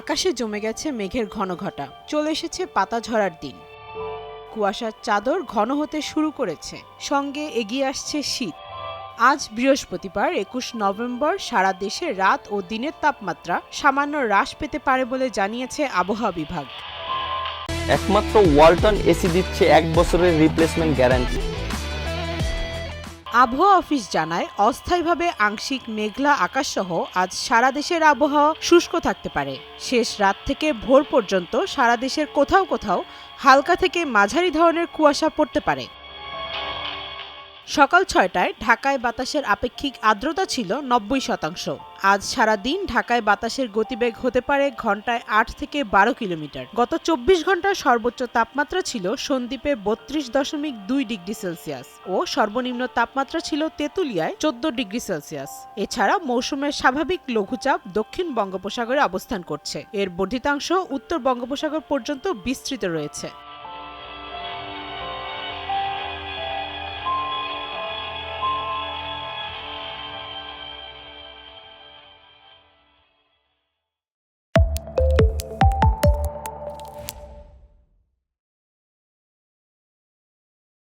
আকাশে জমে গেছে মেঘের ঘন ঘটা। চলে এসেছে পাতা ঝরার দিন। কুয়াশার চাদর ঘন হতে শুরু করেছে। সঙ্গে এগিয়ে আসছে শীত। আজ বৃহস্পতিবার, একুশ নভেম্বর, সারা দেশে রাত ও দিনের তাপমাত্রা সামান্য হ্রাস পেতে পারে বলে জানিয়েছে আবহাওয়া বিভাগ। একমাত্র ওয়ালটন এসি দিচ্ছে এক বছরের রিপ্লেসমেন্ট গ্যারান্টি আবহাওয়া অফিস জানায়, অস্থায়ীভাবে আংশিক মেঘলা আকাশসহ আজ সারা দেশের আবহাওয়া শুষ্ক থাকতে পারে। শেষ রাত থেকে ভোর পর্যন্ত সারা দেশের কোথাও কোথাও হালকা থেকে মাঝারি ধরনের কুয়াশা পড়তে পারে। সকাল ছয়টায় ঢাকায় বাতাসের আপেক্ষিক আর্দ্রতা ছিল নব্বই শতাংশ। আজ সারা দিন ঢাকায় বাতাসের গতিবেগ হতে পারে ঘন্টায় আট থেকে বারো কিলোমিটার। গত চব্বিশ ঘণ্টার সর্বোচ্চ তাপমাত্রা ছিল সন্দ্বীপে বত্রিশ দশমিক দুই ডিগ্রি সেলসিয়াস ও সর্বনিম্ন তাপমাত্রা ছিল তেঁতুলিয়ায় চোদ্দ ডিগ্রি সেলসিয়াস। এছাড়া মৌসুমের স্বাভাবিক লঘুচাপ দক্ষিণ বঙ্গোপসাগরে অবস্থান করছে। এর বর্ধিতাংশ উত্তর বঙ্গোপসাগর পর্যন্ত বিস্তৃত রয়েছে।